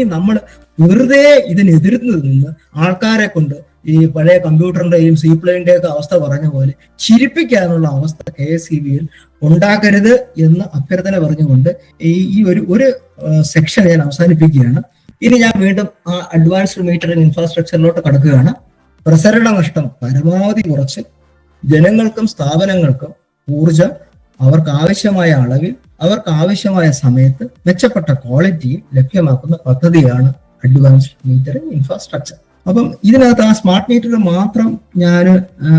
ഇനി നമ്മൾ വെറുതെ ഇതിനെതിർത്ത് നിന്ന് ആൾക്കാരെ കൊണ്ട് ഈ പഴയ കമ്പ്യൂട്ടറിന്റെയും സി പ്ലെയിന്റെ ഒക്കെ അവസ്ഥ പറഞ്ഞ പോലെ ചിരിപ്പിക്കാനുള്ള അവസ്ഥ കെ എസ് സി ബിയിൽ ഉണ്ടാക്കരുത് എന്ന് അഭ്യർത്ഥന പറഞ്ഞുകൊണ്ട് ഈ ഈ ഒരു ഒരു സെക്ഷൻ ഞാൻ അവസാനിപ്പിക്കുകയാണ്. ഇനി ഞാൻ വീണ്ടും ആ അഡ്വാൻസ്ഡ് മീറ്ററിംഗ് ഇൻഫ്രാസ്ട്രക്ചറിലോട്ട് കടക്കുകയാണ്. പ്രസരണ നഷ്ടം പരമാവധി കുറച്ച് ജനങ്ങൾക്കും സ്ഥാപനങ്ങൾക്കും ഊർജം അവർക്ക് ആവശ്യമായ അളവിൽ അവർക്ക് ആവശ്യമായ സമയത്ത് മെച്ചപ്പെട്ട ക്വാളിറ്റിയിൽ ലഭ്യമാക്കുന്ന പദ്ധതിയാണ് അഡ്വാൻസ്ഡ് മീറ്ററിംഗ് ഇൻഫ്രാസ്ട്രക്ചർ അപ്പം ഇതിനകത്ത് ആ സ്മാർട്ട് മീറ്റർ മാത്രം ഞാൻ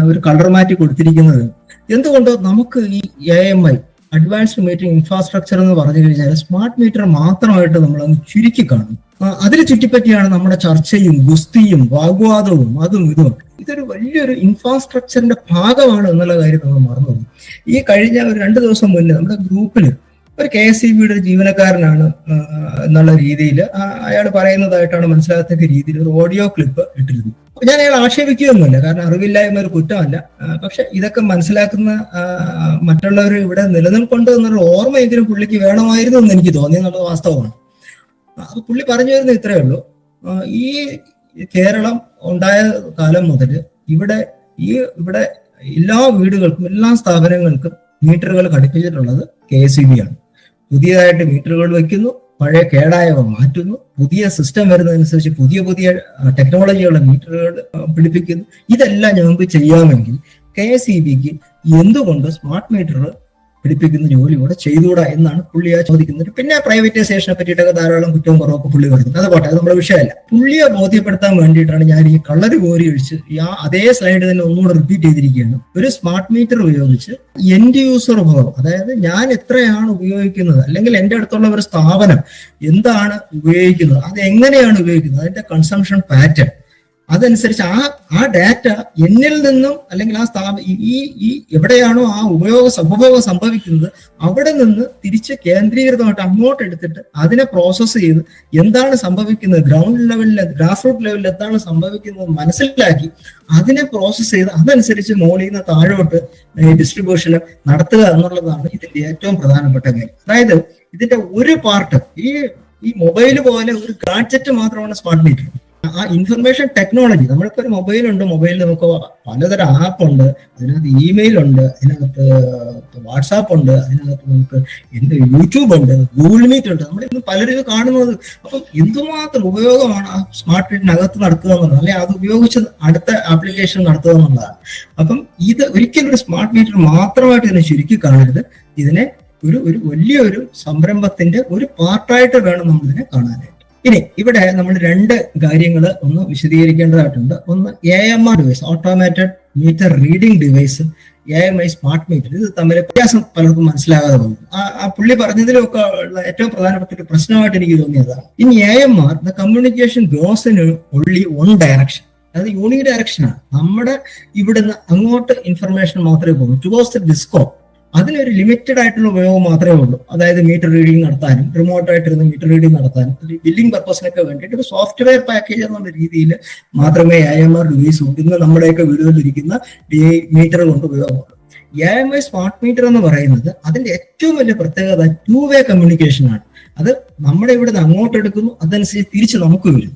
ഒരു കളർ മാറ്റി കൊടുത്തിരിക്കുന്നത് എന്തുകൊണ്ടോ നമുക്ക് ഈ A M I advanced metering infrastructure എന്ന് പറഞ്ഞു കഴിഞ്ഞാൽ സ്മാർട്ട് മീറ്റർ മാത്രമായിട്ട് നമ്മൾ അങ്ങ് ചുരുക്കി കാണും. അതിൽ ചുറ്റിപ്പറ്റിയാണ് നമ്മുടെ ചർച്ചയും ഗുസ്തിയും വാഗ്വാദവും അതും ഇതും ഇതൊരു വലിയൊരു ഇൻഫ്രാസ്ട്രക്ചറിന്റെ ഭാഗമാണ് എന്നുള്ള കാര്യം നമ്മൾ മറന്നു ഈ കഴിഞ്ഞ ഒരു രണ്ട് ദിവസം മുന്നേ നമ്മുടെ ഗ്രൂപ്പിൽ ഒരു കെ എസ് ഇ ബിയുടെ ജീവനക്കാരനാണ് എന്നുള്ള രീതിയിൽ അയാൾ പറയുന്നതായിട്ടാണ് മനസ്സിലാകത്തക്ക രീതിയിൽ ഒരു ഓഡിയോ ക്ലിപ്പ് ഇട്ടിരുന്നു ഞാൻ അയാൾ ആക്ഷേപിക്കുകയൊന്നുമില്ല കാരണം അറിവില്ലായ്മ ഒരു കുറ്റമല്ല. പക്ഷെ ഇതൊക്കെ മനസ്സിലാക്കുന്ന മറ്റുള്ളവർ ഇവിടെ നിലനിൽക്കൊണ്ട് എന്നുള്ള ഓർമ്മയെങ്കിലും പുള്ളിക്ക് വേണമായിരുന്നു എന്ന് എനിക്ക് തോന്നി എന്നുള്ളത് വാസ്തവമാണ്. അപ്പൊ പുള്ളി പറഞ്ഞു വരുന്നത് ഇത്രയേ ഉള്ളൂ. ഈ കേരളം ഉണ്ടായ കാലം മുതൽ ഇവിടെ ഈ ഇവിടെ എല്ലാ വീടുകൾക്കും എല്ലാ സ്ഥാപനങ്ങൾക്കും മീറ്ററുകൾ ഘടിപ്പിച്ചിട്ടുള്ളത് കെ എസ് ഇ ബി ആണ്. പുതിയതായിട്ട് മീറ്ററുകൾ വെക്കുന്നു പഴയ കേടായവ മാറ്റുന്നു പുതിയ സിസ്റ്റം വരുന്നതനുസരിച്ച് പുതിയ പുതിയ ടെക്നോളജിയുള്ള മീറ്ററുകൾ പിടിപ്പിക്കുന്നു. ഇതെല്ലാം ഞങ്ങൾക്ക് ചെയ്യാമെങ്കിൽ കെ എസ് ഇ ബിക്ക് എന്തുകൊണ്ട് സ്മാർട്ട് മീറ്റർ പിടിപ്പിക്കുന്ന ജോലി കൂടെ ചെയ്തുകൂടാ എന്നാണ് പുള്ളിയെ ചോദിക്കുന്നത്. പിന്നെ പ്രൈവറ്റൈസേഷനെ പറ്റിയിട്ടൊക്കെ ധാരാളം കുറ്റവും കുറവൊക്കെ പുള്ളി പറയുന്നത് അത് പോട്ടെ അത് നമ്മുടെ വിഷയമല്ല. പുള്ളിയെ ബോധ്യപ്പെടുത്താൻ വേണ്ടിയിട്ടാണ് ഞാൻ ഈ കളർ കോരി ഒഴിച്ച് ആ അതേ സ്ലൈഡ് തന്നെ ഒന്നുകൂടെ റിപ്പീറ്റ് ചെയ്തിരിക്കുകയാണ്. ഒരു സ്മാർട്ട് മീറ്റർ ഉപയോഗിച്ച് എൻഡ് യൂസർ ഉപയോഗം അതായത് ഞാൻ എത്രയാണ് ഉപയോഗിക്കുന്നത് അല്ലെങ്കിൽ എന്റെ അടുത്തുള്ള ഒരു സ്ഥാപനം എന്താണ് ഉപയോഗിക്കുന്നത് അത് എങ്ങനെയാണ് ഉപയോഗിക്കുന്നത് അതിന്റെ കൺസംഷൻ പാറ്റേൺ അതനുസരിച്ച് ആ ആ ഡാറ്റ എന്നിൽ നിന്നും അല്ലെങ്കിൽ ആ സ്ഥാപ ഈ ഈ എവിടെയാണോ ആ ഉപയോഗ ഉപഭോഗം സംഭവിക്കുന്നത് അവിടെ നിന്ന് തിരിച്ച് കേന്ദ്രീകൃതമായിട്ട് അങ്ങോട്ട് എടുത്തിട്ട് അതിനെ പ്രോസസ്സ് ചെയ്ത് എന്താണ് സംഭവിക്കുന്നത് ഗ്രൗണ്ട് ലെവലിൽ ഗ്രാസ് റൂട്ട് ലെവലിൽ എന്താണ് സംഭവിക്കുന്നത് മനസ്സിലാക്കി അതിനെ പ്രോസസ്സ് ചെയ്ത് അതനുസരിച്ച് മോളിൽ നിന്ന് താഴോട്ട് ഡിസ്ട്രിബ്യൂഷൻ നടത്തുക എന്നുള്ളതാണ് ഇതിന്റെ ഏറ്റവും പ്രധാനപ്പെട്ട കാര്യം. അതായത് ഇതിന്റെ ഒരു പാർട്ട് ഈ ഈ മൊബൈൽ പോലെ ഒരു ഗാഡ്ജറ്റ് മാത്രമാണ് സ്മാർട്ട് മീറ്റർ ആ ഇൻഫർമേഷൻ ടെക്നോളജി നമ്മളിപ്പോ ഒരു മൊബൈൽ ഉണ്ട് മൊബൈലിൽ നമുക്ക് പലതരം ആപ്പ് ഉണ്ട് അതിനകത്ത് ഇമെയിൽ ഉണ്ട് അതിനകത്ത് വാട്സാപ്പ് ഉണ്ട് അതിനകത്ത് നമുക്ക് എന്ത് യൂട്യൂബ് ഉണ്ട് ഗൂഗിൾ മീറ്റ് ഉണ്ട് നമ്മൾ ഇന്ന് പലരും കാണുന്നത്. അപ്പം എന്തുമാത്രം ഉപയോഗമാണ് ആ സ്മാർട്ട് മീറ്റിനകത്ത് നടത്തുക എന്നുള്ളത് അല്ലെ അത് ഉപയോഗിച്ച് അടുത്ത ആപ്ലിക്കേഷൻ നടത്തുക എന്നുള്ളതാണ്. അപ്പം ഇത് ഒരിക്കലും ഒരു സ്മാർട്ട് മീറ്റർ മാത്രമായിട്ട് ഇതിനെ ചുരുക്കി കാണരുത്. ഇതിനെ ഒരു ഒരു വലിയൊരു സംരംഭത്തിന്റെ ഒരു പാർട്ടായിട്ട് വേണം നമ്മൾ ഇതിനെ കാണാനായിട്ട്. ഇനി ഇവിടെ നമ്മൾ രണ്ട് കാര്യങ്ങൾ ഒന്ന് വിശദീകരിക്കേണ്ടതായിട്ടുണ്ട്. ഒന്ന് A M R device automated meter reading device A M I smart meter ഇത് തമ്മിൽ വ്യത്യാസം പലർക്കും മനസ്സിലാകാതെ പോകും ആ പുള്ളി പറഞ്ഞതിലൊക്കെ ഉള്ള ഏറ്റവും പ്രധാനപ്പെട്ട ഒരു പ്രശ്നമായിട്ട് എനിക്ക് തോന്നിയതാണ് ഇനി A M R the communication goes in only one direction അതായത് യൂണി ഡയറക്ഷനാണ് നമ്മുടെ ഇവിടുന്ന് അങ്ങോട്ട് ഇൻഫർമേഷൻ മാത്രമേ പോകും. ഗോസ് ദ ഡിസ്കോ അതിനൊരു ലിമിറ്റഡ് ആയിട്ടുള്ള ഉപയോഗം മാത്രമേ ഉള്ളൂ. അതായത് മീറ്റർ റീഡിംഗ് നടത്താനും റിമോട്ട് ആയിട്ടിരുന്ന് മീറ്റർ റീഡിംഗ് നടത്താനും ബില്ലിംഗ് പർപ്പസിനൊക്കെ വേണ്ടിയിട്ട് ഒരു സോഫ്റ്റ്വെയർ പാക്കേജ് എന്നുള്ള രീതിയിൽ മാത്രമേ ഐ എം ആർ ഡിവൈസ് ഇന്ന് നമ്മുടെയൊക്കെ വീടുകളിലിരിക്കുന്ന മീറ്റർ കൊണ്ട് ഉപയോഗമുള്ളൂ. A M I smart meter എന്ന് പറയുന്നത് അതിന്റെ ഏറ്റവും വലിയ പ്രത്യേകത ടു വേ കമ്മ്യൂണിക്കേഷൻ ആണ്. അത് നമ്മുടെ ഇവിടെ നിന്ന് അങ്ങോട്ട് എടുക്കുന്നു അതനുസരിച്ച് തിരിച്ച് നമുക്ക് വരും.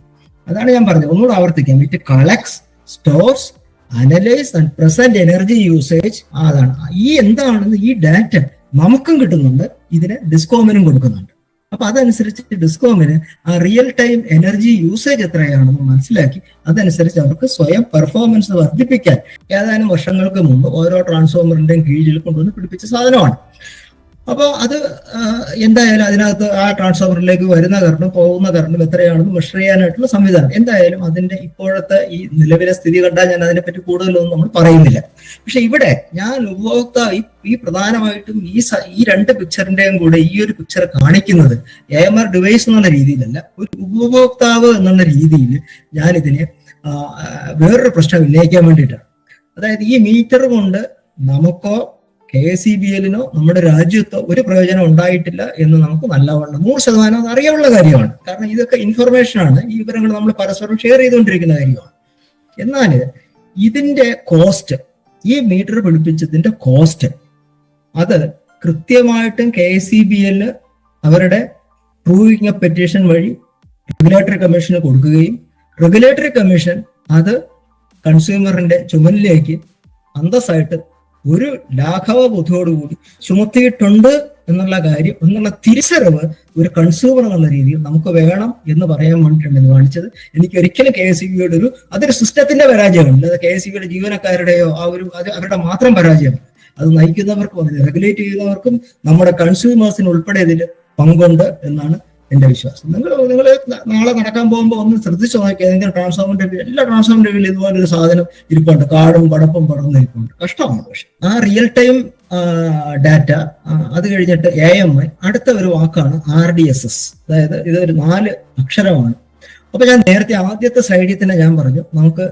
അതാണ് ഞാൻ പറഞ്ഞത്. ഒന്നുകൂടെ ആവർത്തിക്കാം. It collects stores analyse and present energy usage അതാണ് ഈ എന്താണെന്ന് ഈ ഡാറ്റ നമുക്കും കിട്ടുന്നുണ്ട് ഇതിന് ഡിസ്കോമിനും കൊടുക്കുന്നുണ്ട്. അപ്പൊ അതനുസരിച്ച് ഡിസ്കോമിന് ആ റിയൽ ടൈം എനർജി യൂസേജ് എത്രയാണെന്ന് മനസ്സിലാക്കി അതനുസരിച്ച് അവർക്ക് സ്വയം പെർഫോമൻസ് വർദ്ധിപ്പിക്കാൻ. ഏതാനും വർഷങ്ങൾക്ക് മുമ്പ് ഓരോ ട്രാൻസ്ഫോമറിന്റെയും കീഴിൽ കൊണ്ടുവന്ന് പിടിപ്പിച്ച സാധനമാണ്. അപ്പോൾ അത് എന്തായാലും അതിനകത്ത് ആ ട്രാൻസ്ഫോമറിലേക്ക് വരുന്ന കറണ്ടും പോകുന്ന കറണ്ടും എത്രയാണെന്ന് മെഷർ ചെയ്യാനായിട്ടുള്ള സംവിധാനം. എന്തായാലും അതിന്റെ ഇപ്പോഴത്തെ ഈ നിലവിലെ സ്ഥിതി കണ്ടാൽ ഞാൻ അതിനെപ്പറ്റി കൂടുതലൊന്നും നമ്മൾ പറയുന്നില്ല. പക്ഷെ ഇവിടെ ഞാൻ ഉപഭോക്താവ് ഈ പ്രധാനമായിട്ടും ഈ ഈ രണ്ട് പിക്ചറിന്റെയും കൂടെ ഈ ഒരു പിക്ചർ കാണിക്കുന്നത് എ എം ആർ ഡിവൈസ് എന്നുള്ള രീതിയിലല്ല ഒരു ഉപഭോക്താവ് എന്നുള്ള രീതിയിൽ ഞാൻ ഇതിനെ വേറൊരു പ്രശ്നം ഉന്നയിക്കാൻ വേണ്ടിയിട്ടാണ്. അതായത് ഈ മീറ്റർ കൊണ്ട് നമുക്കോ കെ എസ് ബി എല്ലിനോ നമ്മുടെ രാജ്യത്തോ ഒരു പ്രയോജനം ഉണ്ടായിട്ടില്ല എന്ന് നമുക്ക് നല്ലവണ്ണം നൂറ് ശതമാനം അറിയാനുള്ള കാര്യമാണ്. കാരണം ഇതൊക്കെ ഇൻഫർമേഷൻ ആണ്. ഈ വിവരങ്ങൾ നമ്മൾ പരസ്പരം ഷെയർ ചെയ്തുകൊണ്ടിരിക്കുന്ന കാര്യമാണ്. എന്നാൽ ഇതിന്റെ കോസ്റ്റ് ഈ മീറ്റർ പിടിപ്പിച്ചതിന്റെ കോസ്റ്റ് അത് കൃത്യമായിട്ടും കെ എസ് ബി എൽ അവരുടെ പ്രൂവിങ് പെറ്റീഷൻ വഴി റെഗുലേറ്ററി കമ്മീഷന് കൊടുക്കുകയും റെഗുലേറ്ററി കമ്മീഷൻ അത് കൺസ്യൂമറിന്റെ ചുമലിലേക്ക് അന്തസ്സായിട്ട് ഒരു ലാഘവ ബുദ്ധിയോടുകൂടി ചുമത്തിയിട്ടുണ്ട് എന്നുള്ള കാര്യം എന്നുള്ള തിരിച്ചറിവ് ഒരു കൺസ്യൂമർ എന്നുള്ള രീതിയിൽ നമുക്ക് വേണം എന്ന് പറയാൻ വേണ്ടിയിട്ടാണ് കാണിച്ചത്. എനിക്ക് ഒരിക്കലും കെ എസ് ബിയുടെ ഒരു അതൊരു സിസ്റ്റത്തിന്റെ പരാജയമാണ്. അല്ലാതെ കെ എസ് ബിയുടെ ജീവനക്കാരുടെയോ ആ ഒരു അത് അവരുടെ മാത്രം പരാജയമാണ്. അത് നയിക്കുന്നവർക്കും അത് റെഗുലേറ്റ് ചെയ്യുന്നവർക്കും നമ്മുടെ കൺസ്യൂമേഴ്സിന് ഉൾപ്പെടെ ഇതിൽ പങ്കുണ്ട് എന്നാണ് എന്റെ വിശ്വാസം. നിങ്ങൾ നിങ്ങൾ നാളെ നടക്കാൻ പോകുമ്പോൾ ഒന്ന് ശ്രദ്ധിച്ചു നോക്കിയാൽ ഏതെങ്കിലും ട്രാൻസ്ഫോമിന്റെ എല്ലാ ട്രാൻസ്ഫോമിന്റെ കീഴിൽ ഇതുപോലെ ഒരു സാധനം ഇരിപ്പുണ്ട്. കാടും പടപ്പും പടർന്ന് ഇരിപ്പുണ്ട്. കഷ്ടമാണ് പക്ഷെ. ആ റിയൽ ടൈം ഡാറ്റ അത് കഴിഞ്ഞിട്ട് എ എം ഐ അടുത്ത ഒരു വാക്കാണ് ആർ ഡി എസ് എസ് അതായത് ഇതൊരു നാല് അക്ഷരമാണ്. അപ്പൊ ഞാൻ നേരത്തെ ആദ്യത്തെ സൈഡിൽ തന്നെ ഞാൻ പറഞ്ഞു നമുക്ക്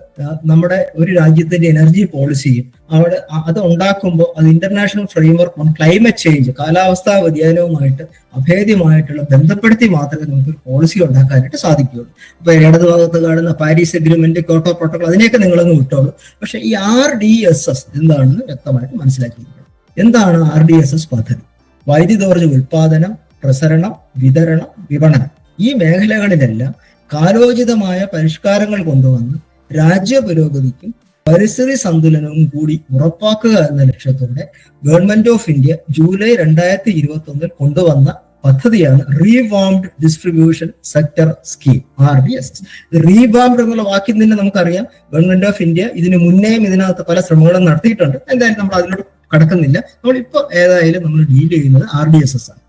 നമ്മുടെ ഒരു രാജ്യത്തിന്റെ എനർജി പോളിസിയും അവിടെ അത് ഉണ്ടാക്കുമ്പോൾ അത് ഇന്റർനാഷണൽ ഫ്രെയിംവർക്ക് ക്ലൈമറ്റ് ചേഞ്ച് കാലാവസ്ഥാ വ്യതിയാനവുമായിട്ട് അഭേദ്യമായിട്ടുള്ള ബന്ധപ്പെടുത്തി മാത്രമേ നമുക്ക് ഒരു പോളിസി ഉണ്ടാക്കാനായിട്ട് സാധിക്കുകയുള്ളൂ. അപ്പൊ ഇടതു ഭാഗത്ത് കാണുന്ന പാരീസ് അഗ്രിമെന്റ് കോട്ടോ പ്രോട്ടോകോൾ അതിനെയൊക്കെ നിങ്ങളൊന്ന് വിട്ടോളൂ. പക്ഷെ ഈ ആർ ഡി എസ് എസ് എന്താണെന്ന് വ്യക്തമായിട്ട് മനസ്സിലാക്കിയിരിക്കണം. എന്താണ് ആർ ഡി എസ് എസ് പദ്ധതി? വൈദ്യുതോർജ ഉൽപാദനം പ്രസരണം വിതരണം വിപണനം. ഈ മേഖലകളിലെല്ലാം കാലോചിതമായ പരിഷ്കാരങ്ങൾ കൊണ്ടുവന്ന് രാജ്യ പുരോഗതിക്കും പരിസ്ഥിതി സന്തുലനവും കൂടി ഉറപ്പാക്കുക എന്ന ലക്ഷ്യത്തോടെ ഗവൺമെന്റ് ഓഫ് ഇന്ത്യ ജൂലൈ രണ്ടായിരത്തി ഇരുപത്തി ഒന്നിൽ കൊണ്ടുവന്ന പദ്ധതിയാണ് revamped distribution sector scheme R D S revamped എന്നുള്ള വാക്കിൽ തന്നെ നമുക്കറിയാം. ഗവൺമെന്റ് ഓഫ് ഇന്ത്യ ഇതിന് മുന്നേയും ഇതിനകത്ത് പല ശ്രമങ്ങളും നടത്തിയിട്ടുണ്ട്. എന്തായാലും നമ്മൾ അതിലോട്ട് കടക്കുന്നില്ല. നമ്മൾ ഇപ്പൊ ഏതായാലും നമ്മൾ ഡീൽ ചെയ്യുന്നത് ആർ ഡി എസ് എസ് ആണ്.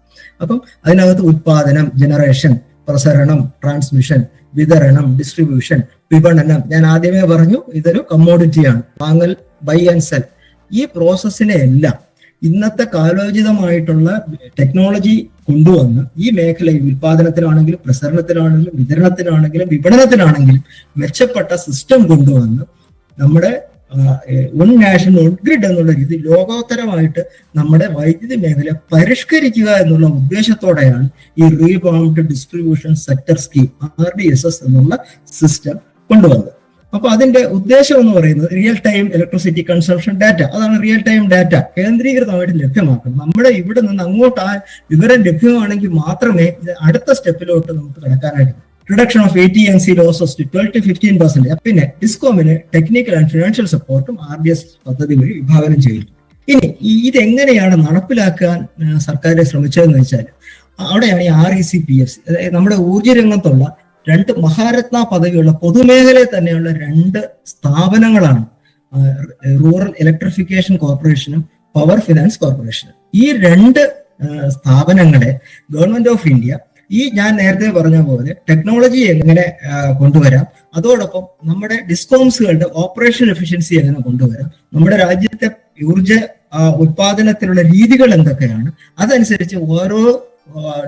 അപ്പം അതിനകത്ത് ഉത്പാദനം ജനറേഷൻ പ്രസരണം ട്രാൻസ്മിഷൻ വിതരണം ഡിസ്ട്രിബ്യൂഷൻ വിപണനം. ഞാൻ ആദ്യമേ പറഞ്ഞു ഇതൊരു കമ്മോഡിറ്റിയാണ് വാങ്ങൽ ബൈ ആൻഡ് സെൽ ഈ പ്രോസസ്സിനെ എല്ലാം ഇന്നത്തെ കാലോചിതമായിട്ടുള്ള ടെക്നോളജി കൊണ്ടുവന്ന് ഈ മേഖലയിൽ ഉൽപാദനത്തിലാണെങ്കിലും പ്രസരണത്തിലാണെങ്കിലും വിതരണത്തിനാണെങ്കിലും വിപണനത്തിനാണെങ്കിലും മെച്ചപ്പെട്ട സിസ്റ്റം കൊണ്ടുവന്ന് നമ്മുടെ വൺ നാഷണൽ ഓൺ ഗ്രിഡ് എന്നുള്ള രീതി ലോകോത്തരമായിട്ട് നമ്മുടെ വൈദ്യുതി മേഖല പരിഷ്കരിക്കുക എന്നുള്ള ഉദ്ദേശത്തോടെയാണ് ഈ rebound distribution sector scheme R D S S എന്നുള്ള സിസ്റ്റം കൊണ്ടുവന്നത്. അപ്പൊ അതിന്റെ ഉദ്ദേശം എന്ന് പറയുന്നത് real time electricity consumption data അതാണ് റിയൽ ടൈം ഡാറ്റ കേന്ദ്രീകൃതമായിട്ട് ലഭ്യമാക്കണം നമ്മുടെ ഇവിടെ നിന്ന് അങ്ങോട്ട് ആ വിവരം ലഭ്യമാണെങ്കിൽ മാത്രമേ അടുത്ത സ്റ്റെപ്പിലോട്ട് നമുക്ക് കടക്കാനായിട്ട് reduction of A T N C losses to twelve to fifteen percent പിന്നെ ഡിസ്കോമിന് ടെക്നിക്കൽ ആൻഡ് ഫിനാൻഷ്യൽ സപ്പോർട്ടും ആർ ഡി എസ് പദ്ധതി വഴി വിഭാവനം ചെയ്തു. ഇനി ഇതെങ്ങനെയാണ് നടപ്പിലാക്കാൻ സർക്കാർ ശ്രമിച്ചതെന്ന് വെച്ചാൽ അവിടെയാണ് ഈ R E C P F C നമ്മുടെ ഊർജ രംഗത്തുള്ള രണ്ട് മഹാരത്ന പദവിയുള്ള പൊതുമേഖലയിൽ തന്നെയുള്ള രണ്ട് സ്ഥാപനങ്ങളാണ് റൂറൽ ഇലക്ട്രിഫിക്കേഷൻ കോർപ്പറേഷനും പവർ ഫിനാൻസ് കോർപ്പറേഷനും. ഈ രണ്ട് സ്ഥാപനങ്ങളെ ഗവൺമെന്റ് ഓഫ് ഇന്ത്യ ഈ ഞാൻ നേരത്തെ പറഞ്ഞ പോലെ ടെക്നോളജി എങ്ങനെ കൊണ്ടുവരാം അതോടൊപ്പം നമ്മുടെ ഡിസ്കോംസുകളുടെ ഓപ്പറേഷൻ എഫിഷ്യൻസി എങ്ങനെ കൊണ്ടുവരാം നമ്മുടെ രാജ്യത്തെ ഊർജ ഉത്പാദനത്തിലുള്ള രീതികൾ എന്തൊക്കെയാണ് അതനുസരിച്ച് ഓരോ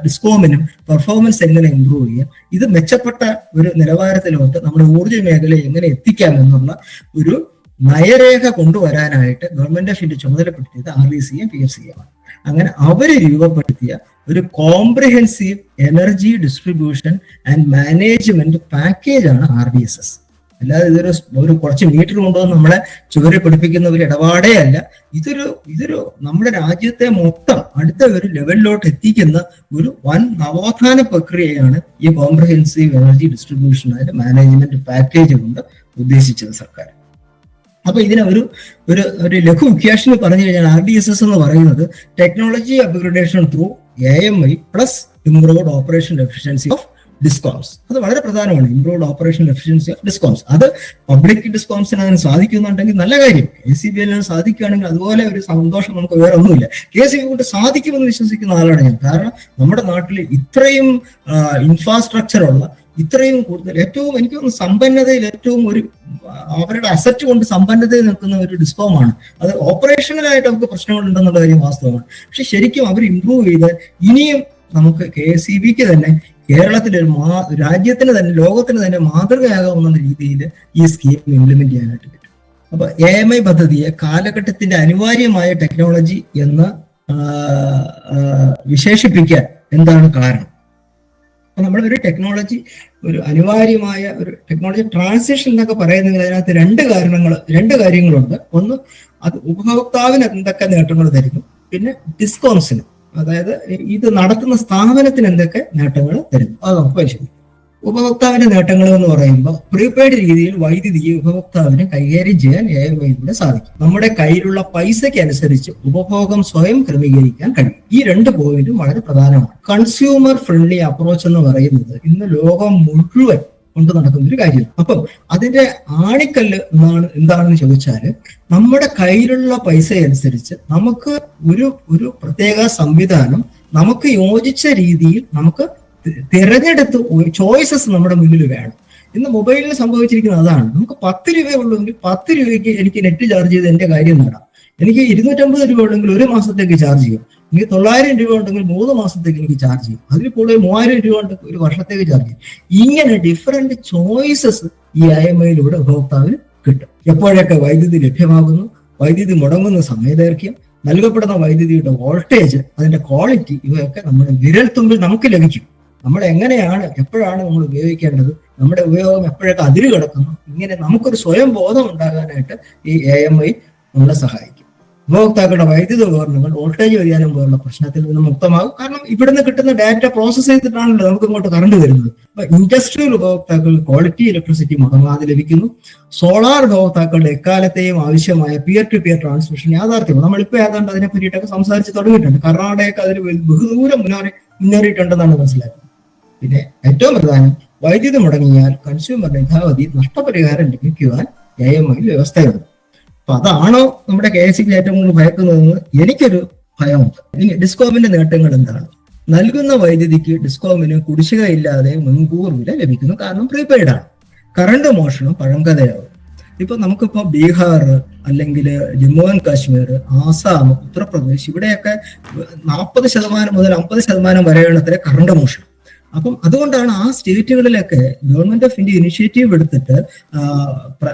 ഡിസ്കോമിനും പെർഫോമൻസ് എങ്ങനെ ഇമ്പ്രൂവ് ചെയ്യാം ഇത് മെച്ചപ്പെട്ട ഒരു നിലവാരത്തിലോട്ട് നമ്മുടെ ഊർജ മേഖലയെ എങ്ങനെ എത്തിക്കാം എന്നുള്ള ഒരു നയരേഖ കൊണ്ടുവരാനായിട്ട് ഗവൺമെന്റ് ഓഫ് ഇന്ത്യ ചുമതലപ്പെടുത്തിയത് ആർ ബി സിയും പി എഫ് സിയുമാണ് അങ്ങനെ അവർ രൂപപ്പെടുത്തിയ ഒരു comprehensive energy distribution and management പാക്കേജാണ് ആർ ബി എസ് എസ് അല്ലാതെ ഇതൊരു ഒരു കുറച്ച് മീറ്റർ കൊണ്ടുവന്ന് നമ്മളെ ചുവരെ പിടിപ്പിക്കുന്ന ഒരു ഇടപാടേ അല്ല. ഇതൊരു ഇതൊരു നമ്മുടെ രാജ്യത്തെ മൊത്തം അടുത്ത ഒരു ലെവലിലോട്ട് എത്തിക്കുന്ന ഒരു വൻ നവോത്ഥാന പ്രക്രിയയാണ് ഈ comprehensive energy distribution and management package കൊണ്ട് ഉദ്ദേശിച്ചത് സർക്കാർ. അപ്പൊ ഇതിനെ ഒരു ഒരു ഒരു ലഘു വിഖ്യാഷന് പറഞ്ഞു കഴിഞ്ഞാൽ ആർ ഡി എസ് എസ് എന്ന് പറയുന്നത് technology upgradation through A M I plus improved operation efficiency of discoms അത് വളരെ പ്രധാനമാണ് improved operation efficiency of discoms അത് പബ്ലിക് ഡിസ്കോംസിന് അതിന് സാധിക്കുന്നുണ്ടെങ്കിൽ നല്ല കാര്യം. കെ സി ബി എല്ലിന് സാധിക്കുകയാണെങ്കിൽ അതുപോലെ ഒരു സന്തോഷം നമുക്ക് വേറെ ഒന്നുമില്ല. കെ സി ബി കൊണ്ട് സാധിക്കുമെന്ന് വിശ്വസിക്കുന്ന ആളാണ് ഞാൻ. കാരണം നമ്മുടെ നാട്ടിൽ ഇത്രയും ഇൻഫ്രാസ്ട്രക്ചർ ഉള്ള ഇത്രയും കൂടുതൽ ഏറ്റവും എനിക്ക് തോന്നുന്നു സമ്പന്നതയിൽ ഏറ്റവും ഒരു അവരുടെ അസറ്റ് കൊണ്ട് സമ്പന്നതയിൽ നിൽക്കുന്ന ഒരു ഡിസ്കോമാണ് അത് ഓപ്പറേഷണലായിട്ട് നമുക്ക് പ്രശ്നങ്ങളുണ്ടെന്നുള്ള കാര്യം വാസ്തവമാണ്. പക്ഷെ ശരിക്കും അവർ ഇമ്പ്രൂവ് ചെയ്ത് ഇനിയും നമുക്ക് കെ എസ് ബിക്ക് തന്നെ കേരളത്തിലെ ഒരു മാ രാജ്യത്തിന് തന്നെ ലോകത്തിന് തന്നെ മാതൃകയാകാവുന്ന രീതിയിൽ ഈ സ്കീം ഇംപ്ലിമെന്റ് ചെയ്യാനായിട്ട് പറ്റും. അപ്പൊ എ എം ഐ പദ്ധതിയെ കാലഘട്ടത്തിന്റെ അനിവാര്യമായ ടെക്നോളജി എന്ന് വിശേഷിപ്പിക്കാൻ എന്താണ് കാരണം? നമ്മൾ ഒരു ടെക്നോളജി ഒരു അനിവാര്യമായ ഒരു ടെക്നോളജി ട്രാൻസിഷൻ എന്നൊക്കെ പറയുന്നെങ്കിൽ അതിനകത്ത് രണ്ട് കാരണങ്ങൾ രണ്ട് കാര്യങ്ങളുണ്ട്. ഒന്ന് അത് ഉപഭോക്താവിന് എന്തൊക്കെ നേട്ടങ്ങൾ തരുന്നു? പിന്നെ ഡിസ്കോൺസിന് അതായത് ഇത് നടത്തുന്ന സ്ഥാപനത്തിന് എന്തൊക്കെ നേട്ടങ്ങൾ തരുന്നു? അത് നമുക്ക് പരിശോധിക്കാം. ഉപഭോക്താവിന്റെ നേട്ടങ്ങൾ എന്ന് പറയുമ്പോൾ പ്രീപെയ്ഡ് രീതിയിൽ വൈദ്യുതി ഉപഭോക്താവിന് കൈകാര്യം ചെയ്യാൻ എ എം സാധിക്കും. നമ്മുടെ കയ്യിലുള്ള പൈസയ്ക്ക് അനുസരിച്ച് ഉപഭോഗം സ്വയം ക്രമീകരിക്കാൻ കഴിയും. ഈ രണ്ട് പോയിന്റും വളരെ പ്രധാനമാണ്. കൺസ്യൂമർ ഫ്രണ്ട്ലി അപ്രോച്ച് എന്ന് പറയുന്നത് ഇന്ന് ലോകം മുഴുവൻ കൊണ്ട് നടക്കുന്ന ഒരു കാര്യമാണ്. അപ്പം അതിന്റെ ആണിക്കല്ല് എന്നാണ് എന്താണെന്ന് ചോദിച്ചാൽ നമ്മുടെ കയ്യിലുള്ള പൈസ അനുസരിച്ച് നമുക്ക് ഒരു ഒരു പ്രത്യേക സംവിധാനം നമുക്ക് യോജിച്ച രീതിയിൽ നമുക്ക് തിരഞ്ഞെടുത്ത് ചോയ്സസ് നമ്മുടെ മുന്നിൽ വേണം. ഇന്ന് മൊബൈലിൽ സംഭവിച്ചിരിക്കുന്നത് അതാണ്. നമുക്ക് പത്ത് രൂപ ഉള്ളെങ്കിൽ പത്ത് രൂപയ്ക്ക് എനിക്ക് നെറ്റ് ചാർജ് ചെയ്ത് എന്റെ കാര്യം നേടാം. എനിക്ക് ഇരുന്നൂറ്റമ്പത് രൂപ ഉണ്ടെങ്കിൽ ഒരു മാസത്തേക്ക് ചാർജ് ചെയ്യും. എനിക്ക് തൊള്ളായിരം രൂപ ഉണ്ടെങ്കിൽ മൂന്ന് മാസത്തേക്ക് എനിക്ക് ചാർജ് ചെയ്യും. അതിൽ കൂടുതൽ മൂവായിരം രൂപ ഉണ്ടെങ്കിൽ ഒരു വർഷത്തേക്ക് ചാർജ് ചെയ്യും. ഇങ്ങനെ ഡിഫറെന്റ് ചോയ്സസ് ഈ ഐ എം ഐയിലൂടെ ഉപഭോക്താവിന് കിട്ടും. എപ്പോഴൊക്കെ വൈദ്യുതി ലഭ്യമാകുന്നു? വൈദ്യുതി മുടങ്ങുന്ന സമയദൈർഘ്യം നൽകപ്പെടുന്ന വൈദ്യുതിയുടെ വോൾട്ടേജ് അതിന്റെ ക്വാളിറ്റി ഇവയൊക്കെ നമ്മുടെ വിരൽ തുമ്പിൽ നമുക്ക് ലഭിക്കും. നമ്മൾ എങ്ങനെയാണ് എപ്പോഴാണ് നമ്മൾ ഉപയോഗിക്കേണ്ടത് നമ്മുടെ ഉപയോഗം എപ്പോഴൊക്കെ അതിര് കിടക്കുന്നു ഇങ്ങനെ നമുക്കൊരു സ്വയം ബോധം ഉണ്ടാകാനായിട്ട് ഈ എ എം ഐ നമ്മളെ സഹായിക്കും. ഉപഭോക്താക്കളുടെ വൈദ്യുത ഉപകരണങ്ങൾ വോൾട്ടേജ് വ്യതിയാനം പോലുള്ള പ്രശ്നത്തിൽ നിന്ന് മുക്തമാകും. കാരണം ഇവിടുന്ന് കിട്ടുന്ന ഡാറ്റ പ്രോസസ് ചെയ്തിട്ടാണല്ലോ നമുക്ക് ഇങ്ങോട്ട് കറണ്ട് വരുന്നത്. അപ്പൊ ഇൻഡസ്ട്രിയൽ ഉപഭോക്താക്കൾ ക്വാളിറ്റി ഇലക്ട്രിസിറ്റി മുടങ്ങാതെ ലഭിക്കുന്നു. സോളാർ ഉപഭോക്താക്കളുടെ എക്കാലത്തെയും ആവശ്യമായ പിയർ ടു പിയർ ട്രാൻസ്മിഷൻ യാഥാർത്ഥ്യം നമ്മളിപ്പോ ഏതാണ്ട് അതിനെ പറ്റിയിട്ടൊക്കെ സംസാരിച്ച് തുടങ്ങിയിട്ടുണ്ട്. കർണാടകയൊക്കെ അതിൽ ബഹുദൂരം മുന്നേറി മുന്നേറിയിട്ടുണ്ടെന്നാണ് മനസ്സിലാക്കുന്നത്. പിന്നെ ഏറ്റവും പ്രധാനം വൈദ്യുതി മുടങ്ങിയാൽ കൺസ്യൂമറിന് യഥാവധി നഷ്ടപരിഹാരം ലഭിക്കുവാൻ ന്യായമായി വ്യവസ്ഥയുണ്ട്. അപ്പൊ അതാണോ നമ്മുടെ കെ എസ് ഏറ്റവും കൂടുതൽ ഭയക്കുന്നതെന്ന് എനിക്കൊരു ഭയമുണ്ട്. ഇനി ഡിസ്കോമിന്റെ നേട്ടങ്ങൾ എന്താണ്? നൽകുന്ന വൈദ്യുതിക്ക് ഡിസ്കോമിന് കുടിശ്ശിക ഇല്ലാതെ മുൻകൂർ വില ലഭിക്കുന്നു കാരണം പ്രീപെയ്ഡ് ആണ്. കറണ്ട് മോഷണം പഴങ്കഥയാവും. ഇപ്പൊ നമുക്കിപ്പോ ബീഹാർ അല്ലെങ്കിൽ ജമ്മു ആൻഡ് കാശ്മീർ ആസാം ഉത്തർപ്രദേശ് ഇവിടെയൊക്കെ നാൽപ്പത് ശതമാനം മുതൽ അമ്പത് ശതമാനം വരെയാണ് കറണ്ട് മോഷണം. അപ്പം അതുകൊണ്ടാണ് ആ സ്റ്റേറ്റുകളിലൊക്കെ ഗവൺമെന്റ് ഓഫ് ഇന്ത്യ ഇനിഷ്യേറ്റീവ് എടുത്തിട്ട്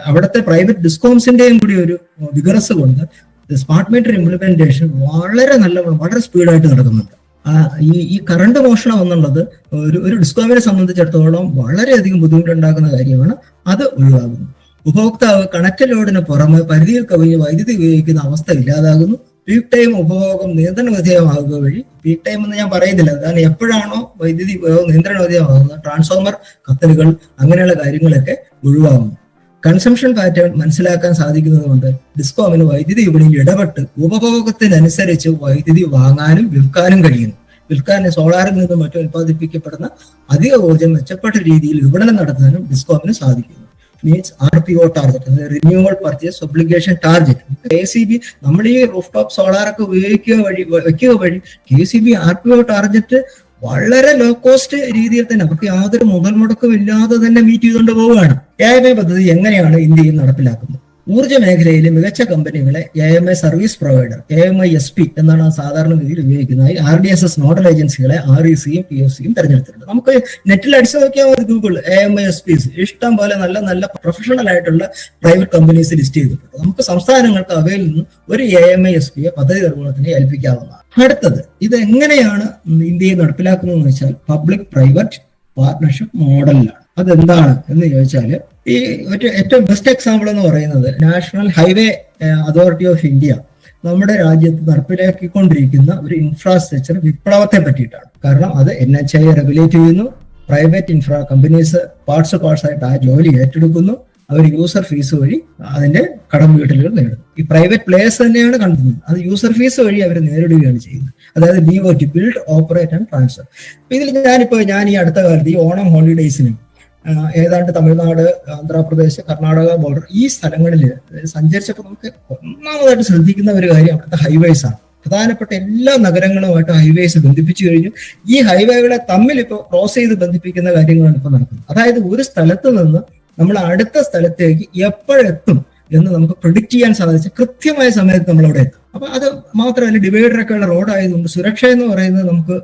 അവിടുത്തെ പ്രൈവറ്റ് ഡിസ്കോംസിന്റെയും കൂടി ഒരു വികറസ് കൊണ്ട് സ്മാർട്ട് മീറ്റർ ഇംപ്ലിമെന്റേഷൻ വളരെ നല്ല വളരെ സ്പീഡായിട്ട് നടക്കുന്നുണ്ട്. ഈ ഈ കറണ്ട് മോഷണം എന്നുള്ളത് ഒരു ഒരു ഡിസ്കോമിനെ സംബന്ധിച്ചിടത്തോളം വളരെയധികം ബുദ്ധിമുട്ടുണ്ടാക്കുന്ന കാര്യമാണ്. അത് ഒഴിവാകുന്നു. ഉപഭോക്താവ് കണക്ട് ലോഡിന് പുറമെ പരിധിയിൽ കവിഞ്ഞ് വൈദ്യുതി ഉപയോഗിക്കുന്ന അവസ്ഥ ഇല്ലാതാകുന്നു. പീക്ക് ടൈം ഉപഭോഗം നിയന്ത്രണ വിധേയമാകുക വഴി പീക്ക് ടൈം എന്ന് ഞാൻ പറയുന്നില്ല. കാരണം എപ്പോഴാണോ വൈദ്യുതി ഉപയോഗം നിയന്ത്രണ വിധേയമാകുന്നത് ട്രാൻസ്ഫോമർ കത്തലുകൾ അങ്ങനെയുള്ള കാര്യങ്ങളൊക്കെ ഒഴിവാകുന്നു. കൺസംഷൻ പാറ്റേൺ മനസ്സിലാക്കാൻ സാധിക്കുന്നത് കൊണ്ട് ഡിസ്കോമിന് വൈദ്യുതി വിപണിയിൽ ഇടപെട്ട് ഉപഭോഗത്തിനനുസരിച്ച് വൈദ്യുതി വാങ്ങാനും വിൽക്കാനും കഴിയുന്നു. വിൽക്കാൻ സോളാറിൽ നിന്നും മറ്റും ഉൽപ്പാദിപ്പിക്കപ്പെടുന്ന അധിക ഊർജം മെച്ചപ്പെട്ട രീതിയിൽ വിപണനം നടത്താനും ഡിസ്കോമിന് സാധിക്കുന്നു. Means R P O target renewal purchase obligation target K C B നമ്മൾ ഈ റൂഫ് ടോപ്പ് സോളാർ ഒക്കെ ഉപയോഗിക്കുക വഴി വയ്ക്കുക വഴി K C B R P O target വളരെ ലോ കോസ്റ്റ് രീതിയിൽ തന്നെ അവർക്ക് യാതൊരു മുതൽ മുടക്കും ഇല്ലാതെ തന്നെ മീറ്റ് ചെയ്തുകൊണ്ട് പോവുകയാണ്. എം പദ്ധതി എങ്ങനെയാണ് ഇന്ത്യയിൽ നടപ്പിലാക്കുന്നത്? ഊർജ മേഖലയിലെ മികച്ച കമ്പനികളെ A M I service provider A M I S P എന്നാണ് സാധാരണ രീതിയിൽ ഉപയോഗിക്കുന്നത്. R D S S nodal ഏജൻസികളെ ആർ ഇ സിയും പി എഫ് സിയും തെരഞ്ഞെടുത്തിട്ടുണ്ട്. നമുക്ക് നെറ്റിൽ അടിച്ചു നോക്കിയാൽ മതി Google A M I S Ps ഇഷ്ടം പോലെ നല്ല നല്ല പ്രൊഫഷണൽ ആയിട്ടുള്ള പ്രൈവറ്റ് കമ്പനീസ് ലിസ്റ്റ് ചെയ്തിട്ടുണ്ട്. നമുക്ക് സംസ്ഥാനങ്ങൾക്ക് അവയിൽ നിന്ന് ഒരു എ എം ഐ എസ് പിയെ പദ്ധതി നിർവഹണത്തിന് ഏൽപ്പിക്കാവുന്നതാണ്. അടുത്തത് ഇത് എങ്ങനെയാണ് ഇന്ത്യയിൽ നടപ്പിലാക്കുന്നതെന്ന് വെച്ചാൽ പബ്ലിക് പ്രൈവറ്റ് പാർട്ണർഷിപ്പ് മോഡലിലാണ് അതെന്താണ് എന്ന് ചോദിച്ചാൽ ഈ ഒരു ഏറ്റവും ബെസ്റ്റ് എക്സാമ്പിൾ എന്ന് പറയുന്നത് national highway authority of India നമ്മുടെ രാജ്യത്ത് നടപ്പിലാക്കിക്കൊണ്ടിരിക്കുന്ന ഒരു ഇൻഫ്രാസ്ട്രക്ചർ വിപ്ലവത്തെ പറ്റിയിട്ടാണ്. കാരണം അത് എൻ എച്ച് ഐ റെഗുലേറ്റ് ചെയ്യുന്നു പ്രൈവറ്റ് ഇൻഫ്രാ കമ്പനീസ് പാർട്സ് ആയിട്ട് ആ ജോലി ഏറ്റെടുക്കുന്നു അവർ യൂസർ ഫീസ് വഴി അതിന്റെ കടം വീട്ടലുകൾ നേടുന്നു. ഈ പ്രൈവറ്റ് പ്ലേയേഴ്സ് തന്നെയാണ് കണ്ടെത്തുന്നത്. അത് യൂസർ ഫീസ് വഴി അവർ നേരിടുകയാണ് ചെയ്യുന്നത്. അതായത് B O T build operate and transfer ഇതിൽ ഞാനിപ്പോ ഞാൻ ഈ അടുത്ത കാലത്ത് ഈ ഓണം ഹോളിഡേയ്സിന് ഏതാണ്ട് തമിഴ്നാട് ആന്ധ്രാപ്രദേശ് കർണാടക ബോർഡർ ഈ സ്ഥലങ്ങളിൽ സഞ്ചരിച്ചപ്പോൾ നമുക്ക് ഒന്നാമതായിട്ട് ശ്രദ്ധിക്കുന്ന ഒരു കാര്യം അവിടുത്തെ ഹൈവേസ് ആണ്. പ്രധാനപ്പെട്ട എല്ലാ നഗരങ്ങളുമായിട്ട് ഹൈവേസ് ബന്ധിപ്പിച്ചു കഴിഞ്ഞു. ഈ ഹൈവേകളെ തമ്മിൽ ഇപ്പോൾ ക്രോസ് ചെയ്ത് ബന്ധിപ്പിക്കുന്ന കാര്യങ്ങളാണ് ഇപ്പോൾ നടക്കുന്നത്. അതായത് ഒരു സ്ഥലത്ത് നിന്ന് നമ്മൾ അടുത്ത സ്ഥലത്തേക്ക് എപ്പോഴെത്തും എന്ന് നമുക്ക് പ്രൊഡിക്റ്റ് ചെയ്യാൻ സാധിച്ച കൃത്യമായ സമയത്ത് നമ്മൾ അവിടെ എത്തും. അപ്പൊ അത് മാത്രമല്ല ഡിവൈഡറൊക്കെ ഉള്ള റോഡ് ആയതുകൊണ്ട് സുരക്ഷ എന്ന് പറയുന്നത് നമുക്ക്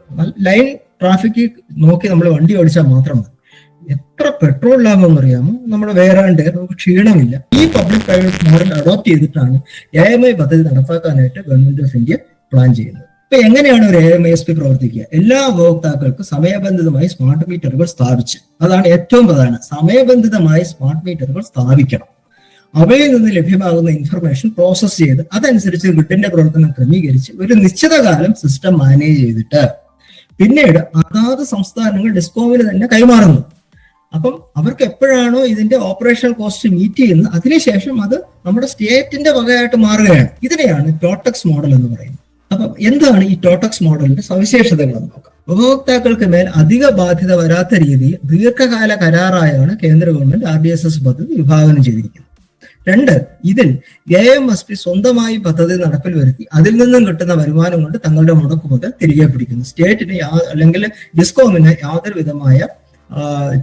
ലൈൻ ട്രാഫിക് നോക്കി നമ്മൾ വണ്ടി ഓടിച്ചാൽ മാത്രം മതി. എത്ര പെട്രോൾ ലാഭം അറിയാമോ നമ്മുടെ വേറാണ്ട് നമുക്ക് ക്ഷീണമില്ല. ഈ പബ്ലിക് പ്രൈവറ്റ് മോഡൽ അഡോപ്റ്റ് ചെയ്തിട്ടാണ് എ എം ഐ പദ്ധതി നടപ്പാക്കാനായിട്ട് ഗവൺമെന്റ് ഓഫ് ഇന്ത്യ പ്ലാൻ ചെയ്യുന്നത്. ഇപ്പൊ എങ്ങനെയാണ് ഒരു എ എം എസ് പി പ്രവർത്തിക്കുക? എല്ലാ ഉപഭോക്താക്കൾക്കും സമയബന്ധിതമായി സ്മാർട്ട് മീറ്ററുകൾ സ്ഥാപിച്ച്. അതാണ് ഏറ്റവും പ്രധാനം. സമയബന്ധിതമായി സ്മാർട്ട് മീറ്ററുകൾ സ്ഥാപിക്കണം. അവയിൽ നിന്ന് ലഭ്യമാകുന്ന ഇൻഫർമേഷൻ പ്രോസസ് ചെയ്ത് അതനുസരിച്ച് ഗ്രിഡിന്റെ പ്രവർത്തനം ക്രമീകരിച്ച് ഒരു നിശ്ചിത കാലം സിസ്റ്റം മാനേജ് ചെയ്തിട്ട് പിന്നീട് അതാത് സംസ്ഥാനങ്ങൾ ഡിസ്കോമിന് തന്നെ കൈമാറുന്നു. അപ്പം അവർക്ക് എപ്പോഴാണോ ഇതിന്റെ ഓപ്പറേഷണൽ കോസ്റ്റ് മീറ്റ് ചെയ്യുന്നത് അതിനുശേഷം അത് നമ്മുടെ സ്റ്റേറ്റിന്റെ വകയായിട്ട് മാറുകയാണ്. ഇതിനെയാണ് ടോട്ടക്സ് മോഡൽ എന്ന് പറയുന്നത്. അപ്പം എന്താണ് ഈ ടോട്ടക്സ് മോഡലിന്റെ സവിശേഷതകൾ എന്ന് നോക്കാം. ഉപഭോക്താക്കൾക്ക് മേൽ അധിക ബാധ്യത വരാത്ത രീതിയിൽ ദീർഘകാല കരാറായാണ് കേന്ദ്ര government R D S S പദ്ധതി വിഭാവനം ചെയ്തിരിക്കുന്നത്. രണ്ട് ഇതിൽ എ എം എസ് പി സ്വന്തമായി പദ്ധതി നടപ്പിൽ വരുത്തി അതിൽ നിന്നും കിട്ടുന്ന വരുമാനം കൊണ്ട് തങ്ങളുടെ മുടക്കുമുതൽ തിരികെ പിടിക്കുന്നു. സ്റ്റേറ്റിന് അല്ലെങ്കിൽ ഡിസ്കോമിന് യാതൊരു വിധമായ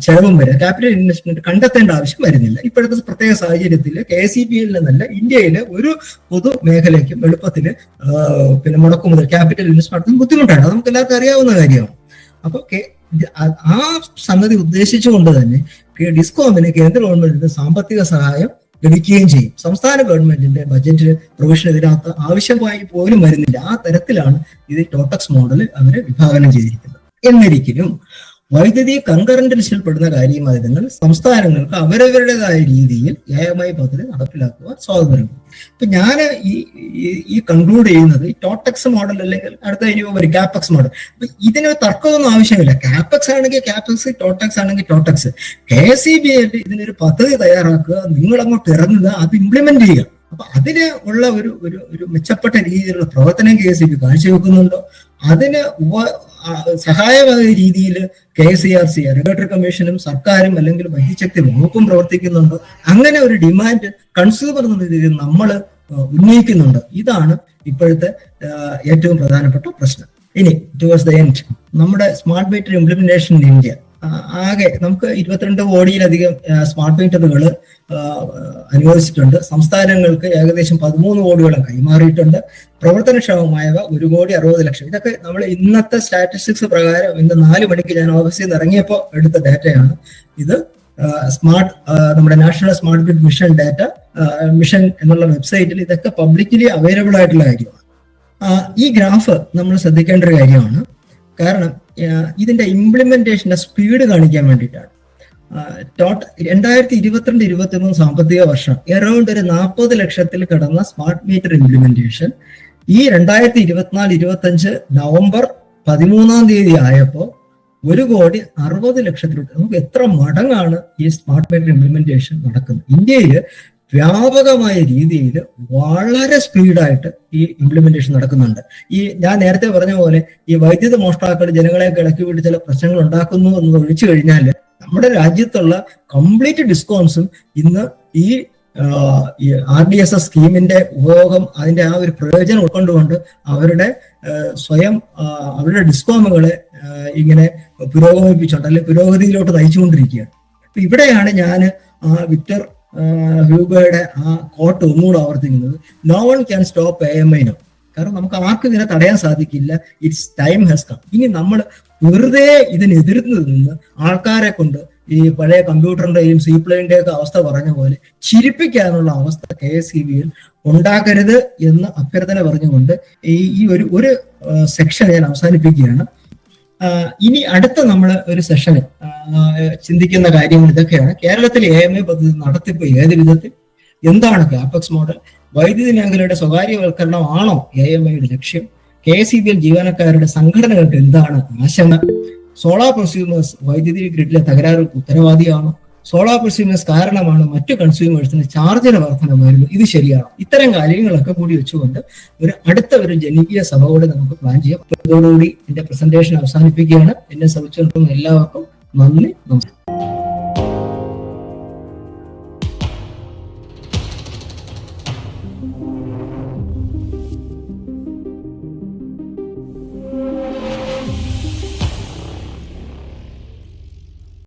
ചെലവും വരിക ക്യാപിറ്റൽ ഇൻവെസ്റ്റ്മെന്റ് കണ്ടെത്തേണ്ട ആവശ്യം വരുന്നില്ല. ഇപ്പോഴത്തെ പ്രത്യേക സാഹചര്യത്തിൽ കെ സി ബി എൽ നിന്നല്ല ഇന്ത്യയിലെ ഒരു പൊതു മേഖലയ്ക്കും എളുപ്പത്തിൽ പിന്നെ മുടക്കു മുതൽ ക്യാപിറ്റൽ ഇൻവെസ്റ്റ് നടത്താൻ ബുദ്ധിമുട്ടാണ്. അത് നമുക്ക് എല്ലാവർക്കും അറിയാവുന്ന കാര്യമാണ്. അപ്പൊ കെ- ആ- സംഗതി ഉദ്ദേശിച്ചുകൊണ്ട് തന്നെ ഡിസ്കോമിന് കേന്ദ്ര ഗവൺമെന്റിന്റെ സാമ്പത്തിക സഹായം ലഭിക്കുകയും ചെയ്യും. സംസ്ഥാന ഗവൺമെന്റിന്റെ ബജറ്റ് പ്രൊവിഷൻ ഇതിനകത്ത് ആവശ്യമായി പോലും വരുന്നില്ല. ആ തരത്തിലാണ് ഇത് ടോട്ടക്സ് മോഡൽ അവരെ വിഭാവനം ചെയ്തിരിക്കുന്നത്. എന്നിരിക്കലും വൈദ്യുതി കൺകറന്റ് ലിസ്റ്റിൽ പെടുന്ന കാര്യമായതിനാൽ സംസ്ഥാനങ്ങൾക്ക് അവരവരുടേതായ രീതിയിൽ ന്യായമായ പദ്ധതി നടപ്പിലാക്കുവാൻ സ്വാതന്ത്ര്യമുണ്ട് ഇപ്പൊ ഞാൻ ഈ ഈ- കൺക്ലൂഡ് ചെയ്യുന്നത് ഈ ടോട്ടക്സ് മോഡൽ അല്ലെങ്കിൽ അടുത്ത ഇനി ഒരു കാപ്പക്സ് മോഡൽ അപ്പൊ ഇതിന് തർക്കമൊന്നും ആവശ്യമില്ല. കാപ്പക്സ് ആണെങ്കിൽ കാപ്പക്സ് ടോട്ടക്സ് ആണെങ്കിൽ ടോട്ടക്സ് കെ എസ് ബി ആയിട്ട് ഇതിനൊരു പദ്ധതി തയ്യാറാക്കുക നിങ്ങൾ അങ്ങോട്ട് ഇറങ്ങുക അത് ഇംപ്ലിമെന്റ് ചെയ്യുക. അപ്പൊ അതിന് ഉള്ള ഒരു ഒരു ഒരു മെച്ചപ്പെട്ട രീതിയിലുള്ള പ്രവർത്തനം കെ എസ് ഇ ബി കാഴ്ചവെക്കുന്നുണ്ടോ? അതിന് ഉപ സഹായമായ രീതിയിൽ K C R C regulatory കമ്മീഷനും സർക്കാരും അല്ലെങ്കിൽ വൈദ്യശക്തി വകുപ്പും പ്രവർത്തിക്കുന്നുണ്ട്. അങ്ങനെ ഒരു ഡിമാൻഡ് കൺസ്യൂമർ എന്ന രീതിയിൽ നമ്മൾ ഉന്നയിക്കുന്നുണ്ട്. ഇതാണ് ഇപ്പോഴത്തെ ഏറ്റവും പ്രധാനപ്പെട്ട പ്രശ്നം. ഇനി ടുവേഴ്സ് ദ എൻഡ് നമ്മുടെ smart meter implementation in India ആകെ നമുക്ക് ഇരുപത്തിരണ്ട് കോടിയിലധികം സ്മാർട്ട് മീറ്ററുകൾ അനുവദിച്ചിട്ടുണ്ട്. സംസ്ഥാനങ്ങൾക്ക് ഏകദേശം പതിമൂന്ന് കോടിയോളം കൈമാറിയിട്ടുണ്ട്. പ്രവർത്തനക്ഷമമായവ ഒരു കോടി അറുപത് ലക്ഷം. ഇതൊക്കെ നമ്മൾ ഇന്നത്തെ സ്റ്റാറ്റിസ്റ്റിക്സ് പ്രകാരം ഇന്ന് നാല് മണിക്ക് ഞാൻ ഓഫീസിൽ നിന്ന് ഇറങ്ങിയപ്പോൾ എടുത്ത ഡാറ്റയാണ്. ഇത് സ്മാർട്ട് നമ്മുടെ national smart grid mission data mission എന്നുള്ള വെബ്സൈറ്റിൽ ഇതൊക്കെ പബ്ലിക്കലി അവൈലബിൾ ആയിട്ടുള്ള കാര്യമാണ്. ഈ ഗ്രാഫ് നമ്മൾ ശ്രദ്ധിക്കേണ്ട ഒരു കാര്യമാണ്. കാരണം ഇതിന്റെ ഇംപ്ലിമെന്റേഷന്റെ സ്പീഡ് കാണിക്കാൻ വേണ്ടിയിട്ടാണ്. ടോട്ട് രണ്ടായിരത്തി ഇരുപത്തിരണ്ട് ഇരുപത്തി മൂന്ന് സാമ്പത്തിക വർഷം എറൗണ്ട് ഒരു നാൽപ്പത് ലക്ഷത്തിൽ കടന്ന സ്മാർട്ട് മീറ്റർ ഇംപ്ലിമെന്റേഷൻ ഈ രണ്ടായിരത്തി ഇരുപത്തിനാല് ഇരുപത്തി അഞ്ച് നവംബർ പതിമൂന്നാം തീയതി ആയപ്പോൾ ഒരു കോടി അറുപത് ലക്ഷത്തിലോട്ട് നമുക്ക് എത്ര മടങ്ങാണ് ഈ സ്മാർട്ട് മീറ്റർ ഇംപ്ലിമെന്റേഷൻ നടക്കുന്നത്? ഇന്ത്യയിൽ വ്യാപകമായ രീതിയിൽ വളരെ സ്പീഡായിട്ട് ഈ ഇംപ്ലിമെന്റേഷൻ നടക്കുന്നുണ്ട്. ഈ ഞാൻ നേരത്തെ പറഞ്ഞ പോലെ ഈ വൈദ്യുത മോഷ്ടാക്കൾ ജനങ്ങളെ ഇളക്കി വിട്ട് ചില പ്രശ്നങ്ങൾ ഉണ്ടാക്കുന്നു എന്ന് ഒഴിച്ചു കഴിഞ്ഞാൽ നമ്മുടെ രാജ്യത്തുള്ള കംപ്ലീറ്റ് ഡിസ്കൗണ്ട്സും ഇന്ന് ഈ ആർ ഡി എസ് എസ് സ്കീമിന്റെ ഉപയോഗം അതിന്റെ ആ ഒരു പ്രയോജനം ഉൾക്കൊണ്ടുകൊണ്ട് അവരുടെ സ്വയം അവരുടെ ഡിസ്കോമുകളെ ഇങ്ങനെ പുരോഗമിപ്പിച്ചുകൊണ്ട് അല്ലെങ്കിൽ പുരോഗതിയിലോട്ട് നയിച്ചുകൊണ്ടിരിക്കുകയാണ്. ഇവിടെയാണ് ഞാൻ വിക്ടർ ഹ്യൂഗോയുടെ ആ കോട്ട് ഒന്നുകൂടെ ആവർത്തിക്കുന്നത്. No one can stop A M I no കാരണം നമുക്ക് ആർക്കും ഇതിനെ തടയാൻ സാധിക്കില്ല. ഇറ്റ്സ് ടൈം ഹാസ് കം ഇനി നമ്മൾ വെറുതെ ഇതിനെതിർത്ത് നിന്ന് ആൾക്കാരെ കൊണ്ട് ഈ പഴയ കമ്പ്യൂട്ടറിന്റെയും സി ഒക്കെ അവസ്ഥ പറഞ്ഞ പോലെ ചിരിപ്പിക്കാനുള്ള അവസ്ഥ കെ എസ് സി ബിയിൽ ഉണ്ടാക്കരുത് എന്ന് അഭ്യർത്ഥന പറഞ്ഞുകൊണ്ട് ഈ ഒരു ഒരു സെക്ഷൻ ഞാൻ അവസാനിപ്പിക്കുകയാണ്. ഇനി അടുത്ത നമ്മൾ ഒരു സെഷനിൽ ചിന്തിക്കുന്ന കാര്യങ്ങൾ ഇതൊക്കെയാണ്. കേരളത്തിൽ എ എം എ പദ്ധതി നടത്തിപ്പ് ഏത് വിധത്തിൽ? എന്താണ് കാപ്പക്സ് മോഡൽ വൈദ്യുതി മേഖലയുടെ സ്വകാര്യവൽക്കരണം ആണോ എ എം ഐയുടെ ലക്ഷ്യം? കെ സി ബി എൽ ജീവനക്കാരുടെ സംഘടനകൾക്ക് എന്താണ് ആശങ്ക? സോളാർ പ്രൊസ്യൂമേഴ്സ് വൈദ്യുതി ഗ്രിഡിലെ തകരാറുകൾക്ക് ഉത്തരവാദിയാണോ? സോളാർ പ്രസ്യൂമേഴ്സ് കാരണമാണ് മറ്റു കൺസ്യൂമേഴ്സിന് ചാർജിന് വർധന വരുന്നത് ഇത് ശരിയാണ്. ഇത്തരം കാര്യങ്ങളൊക്കെ കൂടി വെച്ചുകൊണ്ട് ഒരു അടുത്ത ഒരു ജനകീയ സഭ കൂടെ നമുക്ക് പ്ലാൻ ചെയ്യാം. ഇതോടുകൂടി എന്റെ പ്രസന്റേഷൻ അവസാനിപ്പിക്കുകയാണ്. എന്നെ സംബന്ധിച്ചിടത്തോളം എല്ലാവർക്കും നന്ദി നമസ്കാരം.